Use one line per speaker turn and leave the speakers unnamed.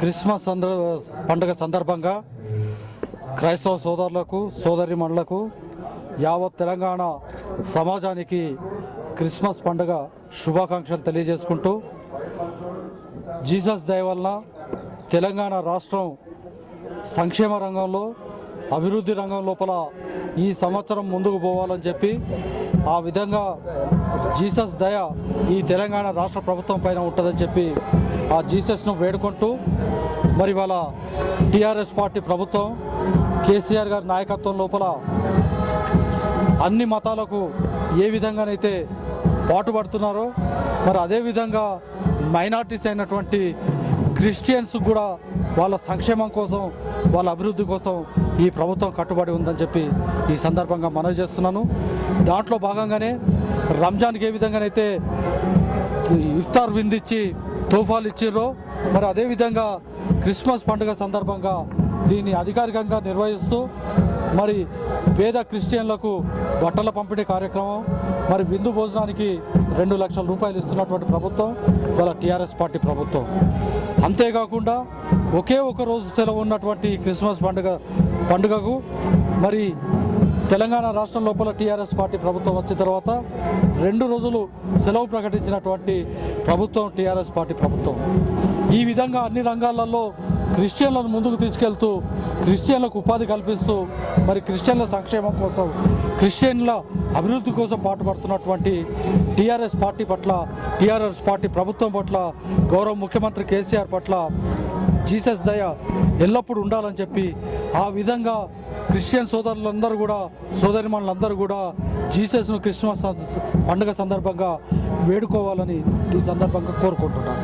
Christmas పండుగ సందర్భంగా క్రైస్తవ సోదరులకు సోదరిమణులకు యావత్ తెలంగాణ సమాజానికి క్రిస్మస్ పండుగ శుభాకాంక్షలు తెలియజేసుకుంటూ జీసస్ దయ వలన తెలంగాణ రాష్ట్రం సంక్షేమ రంగంలో అభివృద్ధి రంగం లోపల ఈ సంవత్సరం ముందుకు పోవాలని చెప్పి ఆ విధంగా జీసస్ దయ ఈ తెలంగాణ రాష్ట్ర ప్రభుత్వం పైన ఉంటుందని చెప్పి ఆ జీసస్ను వేడుకుంటూ మరి వాళ్ళ టీఆర్ఎస్ పార్టీ ప్రభుత్వం కేసీఆర్ గారి నాయకత్వం లోపల అన్ని మతాలకు ఏ విధంగానైతే పాటుపడుతున్నారో మరి అదేవిధంగా మైనార్టీస్ అయినటువంటి క్రిస్టియన్స్ కూడా వాళ్ళ సంక్షేమం కోసం వాళ్ళ అభివృద్ధి కోసం ఈ ప్రభుత్వం కట్టుబడి ఉందని చెప్పి ఈ సందర్భంగా మనవి చేస్తున్నాను. దాంట్లో భాగంగానే రంజాన్కి ఏ విధంగానైతే ఇఫ్తార్ విందిచ్చి తోఫాలు ఇచ్చిర్రో మరి అదేవిధంగా క్రిస్మస్ పండుగ సందర్భంగా దీన్ని అధికారికంగా నిర్వహిస్తూ మరి పేద క్రిస్టియన్లకు బట్టల పంపిణీ కార్యక్రమం మరి విందు భోజనానికి రెండు లక్షల రూపాయలు ఇస్తున్నటువంటి ప్రభుత్వం వాళ్ళ టీఆర్ఎస్ పార్టీ ప్రభుత్వం. అంతేకాకుండా ఒకే ఒక రోజు సెలవు ఉన్నటువంటి క్రిస్మస్ పండుగ పండుగకు మరి తెలంగాణ రాష్ట్రం లోపల టీఆర్ఎస్ పార్టీ ప్రభుత్వం వచ్చిన తర్వాత రెండు రోజులు సెలవు ప్రకటించినటువంటి ప్రభుత్వం టీఆర్ఎస్ పార్టీ ప్రభుత్వం. ఈ విధంగా అన్ని రంగాలలో క్రిస్టియన్లను ముందుకు తీసుకెళ్తూ క్రిస్టియన్లకు ఉపాధి కల్పిస్తూ మరి క్రిస్టియన్ల సంక్షేమం కోసం క్రిస్టియన్ల అభివృద్ధి కోసం పాటుపడుతున్నటువంటి టీఆర్ఎస్ పార్టీ పట్ల టీఆర్ఎస్ పార్టీ ప్రభుత్వం పట్ల గౌరవ ముఖ్యమంత్రి కేసీఆర్ పట్ల జీసస్ దయ ఎల్లప్పుడూ ఉండాలని చెప్పి ఆ విధంగా క్రిస్టియన్ సోదరులందరూ కూడా సోదరిమణులందరూ కూడా జీసస్ను క్రిస్మస్ పండుగ సందర్భంగా వేడుకోవాలని ఈ సందర్భంగా కోరుకుంటున్నాను.